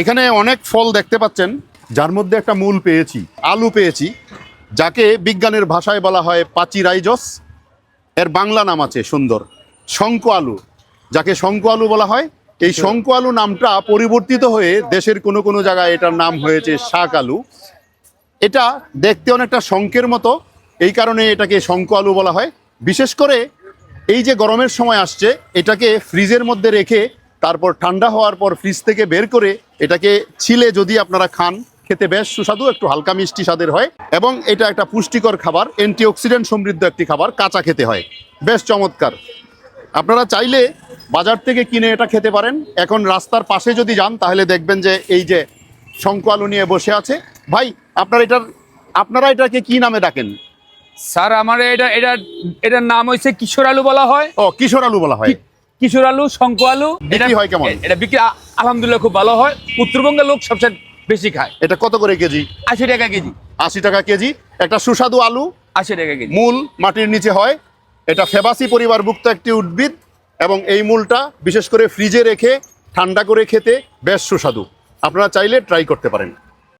এখানে অনেক ফল দেখতে পাচ্ছেন যার মধ্যে একটা মূল পেয়েছি আলু পেয়েছি যাকে বিজ্ঞানের ভাষায় বলা হয় পাচিরাইজস। এর বাংলা নাম আছে সুন্দর শঙ্ক আলু যাকে শঙ্ক আলু বলা হয়। এই শঙ্ক আলু নামটা পরিবর্তিত হয়ে দেশের কোনো কোনো জায়গায় এটার নাম হয়েছে শাক আলু। এটা দেখতে অনেকটা শঙ্কের মতো এই কারণে এটাকে শঙ্ক আলু বলা হয়। বিশেষ করে এই যে গরমের সময় আসছে এটাকে ফ্রিজের মধ্যে রেখে তারপর ঠান্ডা হওয়ার পর ফ্রিজ থেকে বের করে এটাকে ছিলে যদি আপনারা খান খেতে বেশ সুস্বাদু একটু হালকা মিষ্টি স্বাদের হয় এবং এটা একটা পুষ্টিকর খাবার অ্যান্টিঅক্সিডেন্ট সমৃদ্ধ একটি খাবার কাঁচা খেতে হয়। বেশ চমৎকার। আপনারা চাইলে বাজার থেকে কিনে এটা খেতে পারেন। এখন রাস্তার পাশে যদি যান তাহলে দেখবেন যে এই যে শঙ্কু আলু নিয়ে বসে আছে। ভাই আপনার এটার আপনারা এটাকে কি নামে ডাকেন? স্যার আমার এটা এটা এটার নাম হয়েছে কিশোর আলু বলা হয়। ও কিশোর আলু বলা হয়। কিশোর আলু শঙ্ক আলু বিক্রি হয় কেমন? এটা বিক্রি আলহামদুলিল্লাহ খুব ভালো হয়। উত্তরবঙ্গের লোক সবচেয়ে বেশি খায়। এটা কত করে কেজি? আশি টাকা কেজি। আশি টাকা কেজি। একটা সুস্বাদু আলু আশি টাকা কেজি। মূল মাটির নিচে হয়। এটা ফেবাসি পরিবারভুক্ত একটি উদ্ভিদ এবং এই মূলটা বিশেষ করে ফ্রিজে রেখে ঠান্ডা করে খেতে বেশ সুস্বাদু। আপনারা চাইলে ট্রাই করতে পারেন।